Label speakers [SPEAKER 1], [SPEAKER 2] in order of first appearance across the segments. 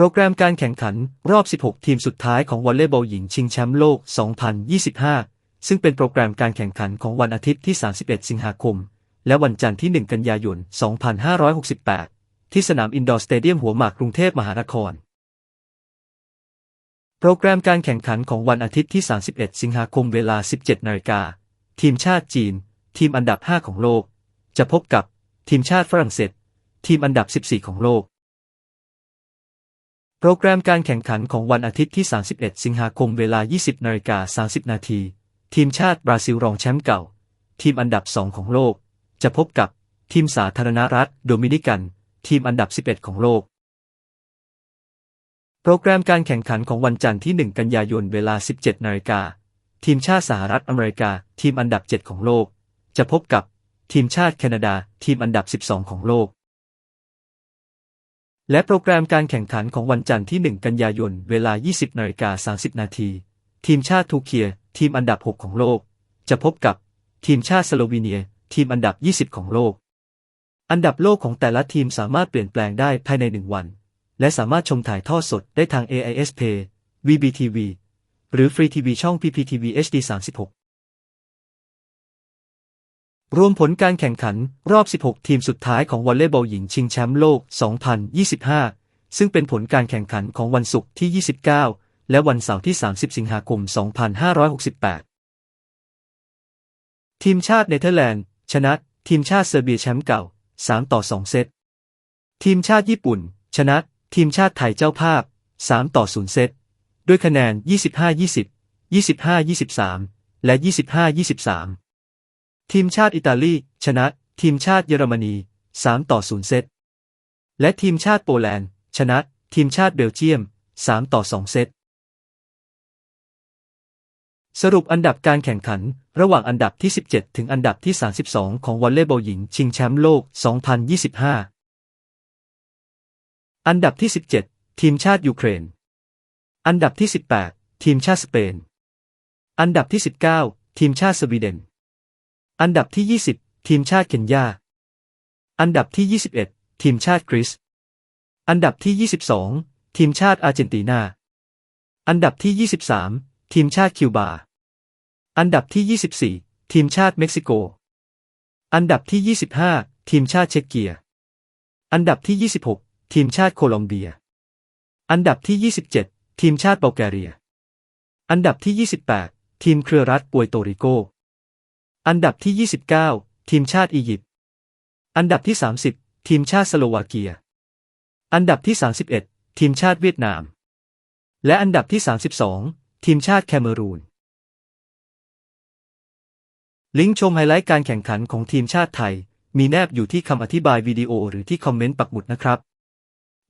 [SPEAKER 1] โปรแกรมการแข่งขันรอบ 16 ทีมสุดท้ายของวอลเลย์บอลหญิงชิงแชมป์โลก 2025 ซึ่งเป็นโปรแกรมการแข่งขันของวันอาทิตย์ที่ 31 สิงหาคม และวันจันทร์ที่ 1 กันยายน 2568 ที่สนามอินดอร์สเตเดียมหัวหมากกรุงเทพมหานคร โปรแกรมการแข่งขันของวันอาทิตย์ที่ 31 สิงหาคมเวลา 17 นาฬิกา ทีมชาติจีน ทีมอันดับ 5 ของโลก จะพบกับทีมชาติฝรั่งเศส ทีมอันดับ 14 ของโลก โปรแกรมการแข่งขันของวันอาทิตย์ที่ 31 สิงหาคมเวลา 20นาฬิกา30 นาที ทีมชาติบราซิลรองแชมป์เก่า ทีมอันดับ 2 ของโลก จะพบกับทีมสาธารณรัฐโดมินิกัน ทีมอันดับ 11 ของโลก โปรแกรมการแข่งขันของวันจันทร์ที่ 1 กันยายนเวลา 17นาฬิกา ทีมชาติสหรัฐอเมริกา ทีมอันดับ 7 ของโลก จะพบกับทีมชาติแคนาดา ทีมอันดับ 12 ของโลก และโปรแกรมการแข่งขันของวันจันทร์ที่ 1 กันยายน เวลา 20นาฬิกา30 นาที ทีมชาติทูเคีย ทีมอันดับ 6 ของโลก จะพบกับทีมชาติสโลวีเนีย ทีมอันดับ 20 ของโลก อันดับโลกของแต่ละทีมสามารถเปลี่ยนแปลงได้ภายในหนึ่งวัน และสามารถชมถ่ายทอดสดได้ทาง AIS Pay VBTV หรือ Free TV ช่อง PPTV HD 36 รวมผลการแข่งขันรอบ 16 ทีมสุดท้ายของวอลเลย์บอลหญิงชิงแชมป์โลก 2025 ซึ่งเป็นผลการแข่งขันของวันศุกร์ที่ 29 และวันเสาร์ที่ 30 สิงหาคม 2568 ทีมชาติเนเธอร์แลนด์ ชนะ ทีมชาติเซอร์เบียแชมป์เก่า 3 ต่อ 2 เซต ทีมชาติญี่ปุ่น ชนะ ทีมชาติไทยเจ้าภาพ 3 ต่อ 0 เซต ด้วยคะแนน 25-20 25-23 และ 25-23 ทีมชาติอิตาลี ชนะ ทีมชาติเยอรมนี 3 ต่อ 0 เซต และทีมชาติโปแลนด์ ชนะ ทีมชาติเบลเยียม 3 ต่อ 2 เซต สรุปอันดับการแข่งขัน ระหว่างอันดับที่ 17 ถึงอันดับที่ 32 ของวอลเลย์บอลหญิง ชิงแชมป์โลก 2025 อันดับที่ 17 ทีมชาติยูเครน อันดับที่ 18 ทีมชาติสเปน อันดับที่ 19 ทีมชาติสวีเดน อันดับที่ 20 ทีมชาติเคนยา อันดับที่ 21 ทีมชาติกรีซ อันดับที่ 22 ทีมชาติอาร์เจนตินา อันดับที่ 23 ทีมชาติคิวบา อันดับที่ 24 ทีมชาติเม็กซิโก อันดับที่ 25 ทีมชาติเช็กเกีย อันดับที่ 26 ทีมชาติโคลอมเบีย อันดับที่ 27 ทีมชาติบัลแกเรีย อันดับที่ 28 ทีมเครือรัฐปวยโตริโก อันดับที่ 29 ทีมชาติอียิปต์ อันดับที่ 30 ทีมชาติสโลวาเกีย อันดับที่ 31 ทีมชาติเวียดนาม และอันดับที่ 32 ทีมชาติแคเมรูน ลิงก์ชมไฮไลท์การแข่งขันของทีมชาติไทย มีแนบอยู่ที่คำอธิบายวิดีโอหรือที่คอมเมนต์ปักหมุดนะครับ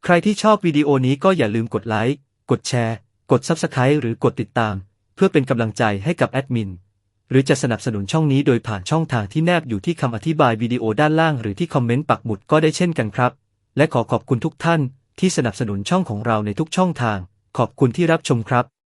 [SPEAKER 1] ใครที่ชอบวิดีโอนี้ก็อย่าลืมกดไลค์ กดแชร์ กด Subscribe หรือกดติดตาม เพื่อเป็นกำลังใจให้กับแอดมิน หรือจะสนับสนุนช่องนี้โดยผ่านช่องทางที่แนบอยู่ที่คำอธิบายวิดีโอด้านล่างหรือที่คอมเมนต์ปักหมุดก็ได้เช่นกันครับ และขอขอบคุณทุกท่านที่สนับสนุนช่องของเราในทุกช่องทาง ขอบคุณที่รับชมครับ